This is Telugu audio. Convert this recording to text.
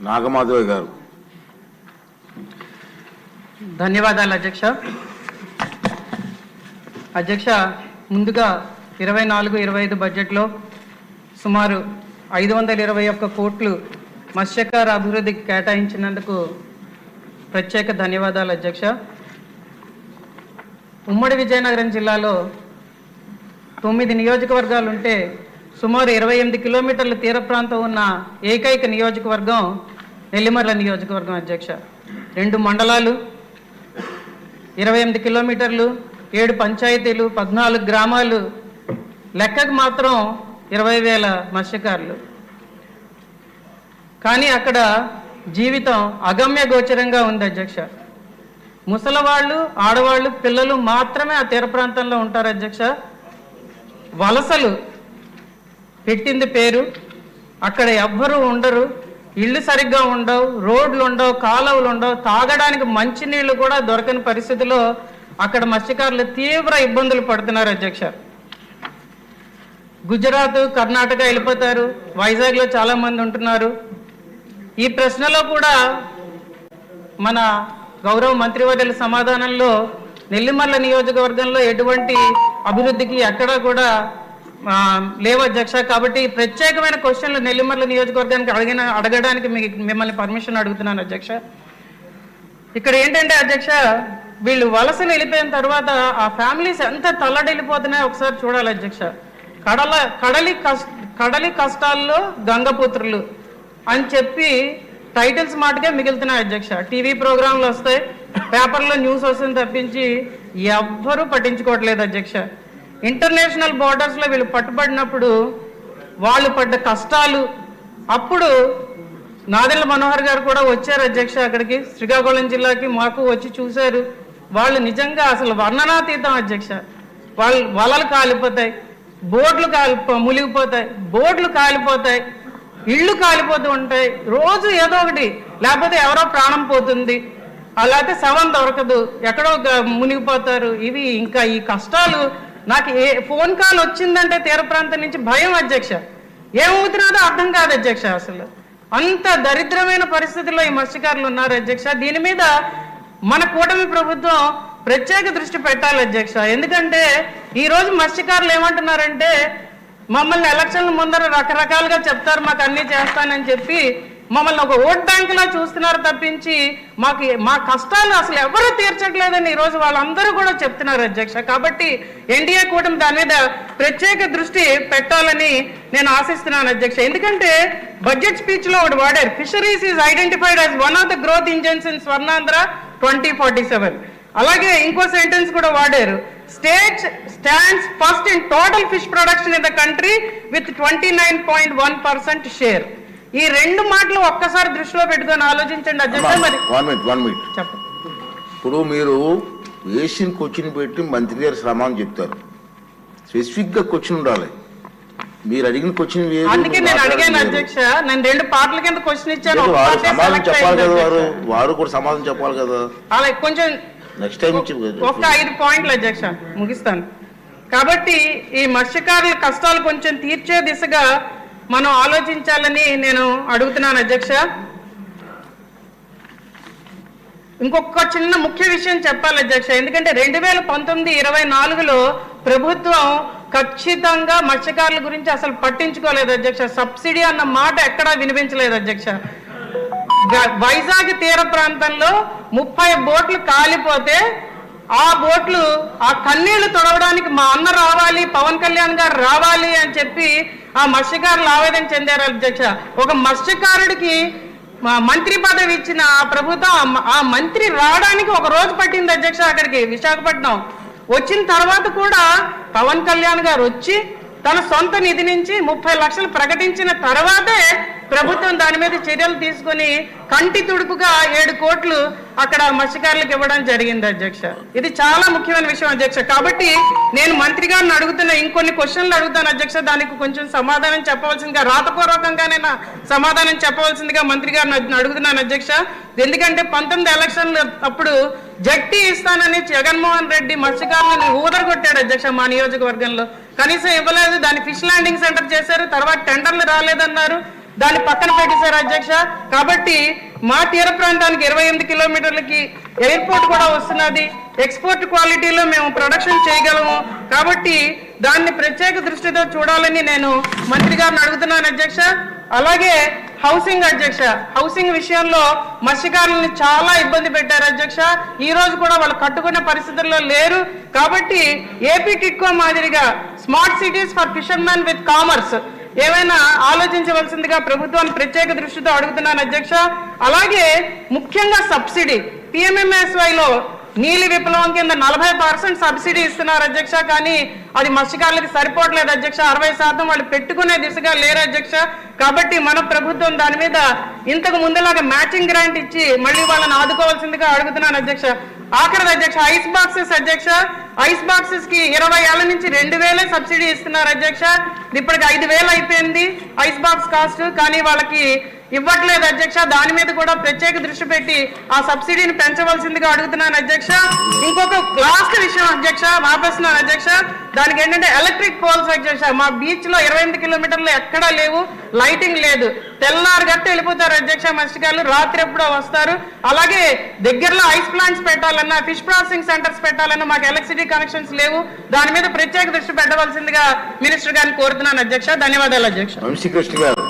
నాగమాధవ గారు. ధన్యవాదాలు అధ్యక్ష. అధ్యక్ష ముందుగా ఇరవై నాలుగు ఇరవై ఐదు బడ్జెట్లో సుమారు ఐదు వందల ఇరవై ఒక్క కోట్లు మత్స్యకార అభివృద్ధికి కేటాయించినందుకు ప్రత్యేక ధన్యవాదాలు అధ్యక్ష. ఉమ్మడి విజయనగరం జిల్లాలో తొమ్మిది నియోజకవర్గాలు ఉంటే సుమారు ఇరవై ఎనిమిది కిలోమీటర్ల తీర ప్రాంతం ఉన్న ఏకైక నియోజకవర్గం నెల్లిమర్ల నియోజకవర్గం అధ్యక్ష. రెండు మండలాలు ఇరవై ఎనిమిది కిలోమీటర్లు ఏడు పంచాయతీలు పద్నాలుగు గ్రామాలు లెక్కకు మాత్రం ఇరవై వేల మత్స్యకారులు. కానీ అక్కడ జీవితం అగమ్య గోచరంగా ఉంది అధ్యక్ష. ముసలవాళ్ళు ఆడవాళ్ళు పిల్లలు మాత్రమే ఆ తీర ప్రాంతంలో ఉంటారు అధ్యక్ష. వలసలు పెట్టింది పేరు. అక్కడ ఎవ్వరూ ఉండరు. ఇళ్ళు సరిగ్గా ఉండవు. రోడ్లు ఉండవు. కాలువలు ఉండవు. తాగడానికి మంచినీళ్ళు కూడా దొరకని పరిస్థితిలో అక్కడ మత్స్యకారులు తీవ్ర ఇబ్బందులు పడుతున్నారు అధ్యక్ష. గుజరాత్ కర్ణాటక వెళ్ళిపోతారు. వైజాగ్లో చాలా మంది ఉంటున్నారు. ఈ ప్రశ్నలో కూడా మన గౌరవ మంత్రివర్యుల సమాధానంలో నెల్లిమర్ల నియోజకవర్గంలో ఎటువంటి అభివృద్ధికి ఎక్కడా కూడా లేవు అధ్యక్ష. కాబట్టి ప్రత్యేకమైన క్వశ్చన్లు నెల్లిమర్ల నియోజకవర్గానికి అడిగిన అడగడానికి మిమ్మల్ని పర్మిషన్ అడుగుతున్నాను అధ్యక్ష. ఇక్కడ ఏంటంటే అధ్యక్ష వీళ్ళు వలసలు వెళ్ళిపోయిన తర్వాత ఆ ఫ్యామిలీస్ ఎంత తల్లడిల్లిపోతున్నాయో ఒకసారి చూడాలి అధ్యక్ష. కడల కడలి కష్ట కడలి కష్టాల్లో గంగపుత్రులు అని చెప్పి టైటిల్స్ మాటగా మిగులుతున్నాయి అధ్యక్ష. టీవీ ప్రోగ్రాంలు వస్తాయి పేపర్లో న్యూస్ వస్తుంది తప్పించి ఎవ్వరూ పట్టించుకోవట్లేదు అధ్యక్ష. ఇంటర్నేషనల్ బోర్డర్స్లో వీళ్ళు పట్టుబడినప్పుడు వాళ్ళు పడ్డ కష్టాలు. అప్పుడు నాదెళ్ళ మనోహర్ గారు కూడా వచ్చారు అధ్యక్ష అక్కడికి. శ్రీకాకుళం జిల్లాకి మాకు వచ్చి చూశారు. వాళ్ళు నిజంగా అసలు వర్ణనాతీతం అధ్యక్ష. వాళ్ళు వలలు కాలిపోతాయి బోట్లు కాలి మునిగిపోతాయి బోట్లు కాలిపోతాయి ఇళ్ళు కాలిపోతూ ఉంటాయి. రోజు ఏదో ఒకటి లేకపోతే ఎవరో ప్రాణం పోతుంది. అలాగే శవం దొరకదు. ఎక్కడో మునిగిపోతారు. ఇవి ఇంకా ఈ కష్టాలు నాకు ఏ ఫోన్ కాల్ వచ్చిందంటే తీర ప్రాంతం నుంచి భయం అధ్యక్ష. ఏమవుతున్నదో అర్థం కాదు అధ్యక్ష అసలు. అంత దరిద్రమైన పరిస్థితుల్లో ఈ మత్స్యకారులు ఉన్నారు అధ్యక్ష. దీని మీద మన కూటమి ప్రభుత్వం ప్రత్యేక దృష్టి పెట్టాలి అధ్యక్ష. ఎందుకంటే ఈరోజు మత్స్యకారులు ఏమంటున్నారంటే మమ్మల్ని ఎలక్షన్ల ముందర రకరకాలుగా చెప్తారు మాకు అన్ని చేస్తానని చెప్పి మమ్మల్ని ఒక ఓట్ బ్యాంకులా చూస్తున్నారు తప్పించి మాకు మా కష్టాలు అసలు ఎవరు తీర్చట్లేదని ఈరోజు వాళ్ళందరూ కూడా చెప్తున్నారు అధ్యక్ష. కాబట్టి ఎన్డీఏ కూటమి దాని మీద ప్రత్యేక దృష్టి పెట్టాలని నేను ఆశిస్తున్నాను అధ్యక్ష. ఎందుకంటే బడ్జెట్ స్పీచ్లో ఒకటి వాడారు fisheries is identified as one of the growth engines in Swarnandhra twenty forty seven అలాగే ఇంకో సెంటెన్స్ కూడా వాడారు state stands first in total fish production in the country with twenty nine point one percent share ఈ రెండు మాటలు ఒక్కసారి దృష్టిలో పెట్టుకొని ఆలోచించండి అధ్యక్ష మరి. వన్ మినిట్ వన్ మినిట్ చెప్పండి ఇప్పుడు మీరు ఏషియన్ క్వశ్చన్ పెట్టి మంత్రి గారు సమానం చెప్తారు. స్పెసిఫిక్గా క్వశ్చన్ ఉండాలి. మీరు అడిగిన క్వశ్చన్ అందుకే నేను అడిగాను. అధ్యక్ష నేను రెండు పాటల కింద క్వశ్చన్ ఇచ్చాను సమాధానం చెప్పాలి కదా వారు. వారు కూడా సమాధానం చెప్పాలి కదా. అలా కొంచెం నెక్స్ట్ టైం ఒక ఐదు పాయింట్లు అధ్యక్ష ముగిస్తాను. కాబట్టి ఈ మత్స్యకారుల కష్టాలు కొంచెం తీర్చే దిశగా మనం ఆలోచించాలని నేను అడుగుతున్నాను అధ్యక్ష. ఇంకొక చిన్న ముఖ్య విషయం చెప్పాలి అధ్యక్ష. ఎందుకంటే రెండు వేల పంతొమ్మిది ఇరవై నాలుగులో ప్రభుత్వం ఖచ్చితంగా మత్స్యకారుల గురించి అసలు పట్టించుకోలేదు అధ్యక్ష. సబ్సిడీ అన్న మాట ఎక్కడా వినిపించలేదు అధ్యక్ష. వైజాగ్ తీర ప్రాంతంలో ముప్పై బోట్లు కాలిపోతే ఆ బోట్లు ఆ కన్నీళ్ళు తొడవడానికి మా అన్న రావాలి పవన్ కళ్యాణ్ గారు రావాలి అని చెప్పి ఆ మత్స్యకారులు ఆవేదన చెందారు అధ్యక్ష. ఒక మత్స్యకారుడికి మంత్రి పదవి ఇచ్చిన ఆ ప్రభుత్వం ఆ ఆ మంత్రి రావడానికి ఒక రోజు పట్టింది అధ్యక్ష అక్కడికి విశాఖపట్నం. వచ్చిన తర్వాత కూడా పవన్ కళ్యాణ్ గారు వచ్చి తన సొంత నిధి నుంచి ముప్పై లక్షలు ప్రకటించిన తర్వాతే ప్రభుత్వం దాని మీద చర్యలు తీసుకొని కంటి తుడుపుగా ఏడు కోట్లు అక్కడ మత్స్యకారులకు ఇవ్వడం జరిగింది అధ్యక్ష. ఇది చాలా ముఖ్యమైన విషయం అధ్యక్ష. కాబట్టి నేను మంత్రి గారిని అడుగుతున్న ఇంకొన్ని క్వశ్చన్లు అడుగుతాను అధ్యక్ష. దానికి కొంచెం సమాధానం చెప్పవలసిందిగా రాతపూర్వకంగానైనా సమాధానం చెప్పవలసిందిగా మంత్రి గారిని అడుగుతున్నాను అధ్యక్ష. ఎందుకంటే పంతొమ్మిది ఎలక్షన్లు అప్పుడు జట్టి ఇస్తానని జగన్మోహన్ రెడ్డి మత్స్యకారులను ఊదరగొట్టాడు అధ్యక్ష మా నియోజకవర్గంలో. కనీసం ఇవ్వలేదు దాని ఫిష్ ల్యాండింగ్ సెంటర్ చేశారు తర్వాత టెండర్లు రాలేదన్నారు. దాన్ని పక్కన పెట్టేశారు అధ్యక్ష. కాబట్టి మా తీర ప్రాంతానికి ఇరవై ఎనిమిది కిలోమీటర్లకి ఎయిర్పోర్ట్ కూడా వస్తున్నది. ఎక్స్పోర్ట్ క్వాలిటీలో మేము ప్రొడక్షన్ చేయగలము. కాబట్టి దాన్ని ప్రత్యేక దృష్టితో చూడాలని నేను మంత్రి గారిని అడుగుతున్నాను అధ్యక్ష. అలాగే హౌసింగ్ అధ్యక్ష హౌసింగ్ విషయంలో మత్స్యకారులను చాలా ఇబ్బంది పెట్టారు అధ్యక్ష. ఈ రోజు కూడా వాళ్ళు కట్టుకునే పరిస్థితుల్లో లేరు. కాబట్టి ఏపీ కిట్కో మాదిరిగా smart cities for fishermen with commerce ఏమైనా ఆలోచించవలసిందిగా ప్రభుత్వాన్ని ప్రత్యేక దృష్టితో అడుగుతున్నాను అధ్యక్ష. అలాగే ముఖ్యంగా సబ్సిడీ. పిఎంఎంఎస్వైలో నీలి విప్లవం కింద నలభై పర్సెంట్ సబ్సిడీ ఇస్తున్నారు అధ్యక్ష. కానీ అది మత్స్యకారులకు సరిపోవట్లేదు అధ్యక్ష. అరవై శాతం వాళ్ళు పెట్టుకునే దిశగా లేరు అధ్యక్ష. కాబట్టి మన ప్రభుత్వం దాని మీద ఇంతకు ముందులాగా మ్యాచింగ్ గ్రాంట్ ఇచ్చి మళ్ళీ వాళ్ళని ఆదుకోవాల్సిందిగా అడుగుతున్నాను అధ్యక్ష. ఆఖరి అధ్యక్ష ఐస్ బాక్సెస్ అధ్యక్ష. ఐస్ బాక్సెస్కి ఇరవై ఏళ్ళ నుంచి రెండు వేలే సబ్సిడీ ఇస్తున్నారు అధ్యక్ష. ఇప్పటికి ఐదు వేలు అయిపోయింది ఐస్ బాక్స్ కాస్ట్. కానీ వాళ్ళకి ఇవ్వట్లేదు అధ్యక్ష. దాని మీద కూడా ప్రత్యేక దృష్టి పెట్టి ఆ సబ్సిడీని పెంచవలసిందిగా అడుగుతున్నాను అధ్యక్ష. ఇంకొక లాస్ట్ విషయం అధ్యక్ష ఆపేస్తున్నాను అధ్యక్ష. దానికి ఏంటంటే ఎలక్ట్రిక్ పోల్స్ అధ్యక్ష. మా బీచ్లో ఇరవై ఎనిమిది కిలోమీటర్లు ఎక్కడా లేవు. లైటింగ్ లేదు. తెల్లారు గట్ట వెళ్ళిపోతారు అధ్యక్ష మత్స్యకారులు. రాత్రి ఎప్పుడో వస్తారు. అలాగే దగ్గరలో ఐస్ ప్లాంట్స్ పెట్టాలన్నా ఫిష్ ప్రాసెసింగ్ సెంటర్స్ పెట్టాలన్నా మాకు ఎలక్ట్రిసిటీ కనెక్షన్స్ లేవు. దాని మీద ప్రత్యేక దృష్టి పెట్టవలసిందిగా మినిస్టర్ గారిని కోరుతున్నాను అధ్యక్ష. ధన్యవాదాలు అధ్యక్ష. వంశీకృష్ణ గారు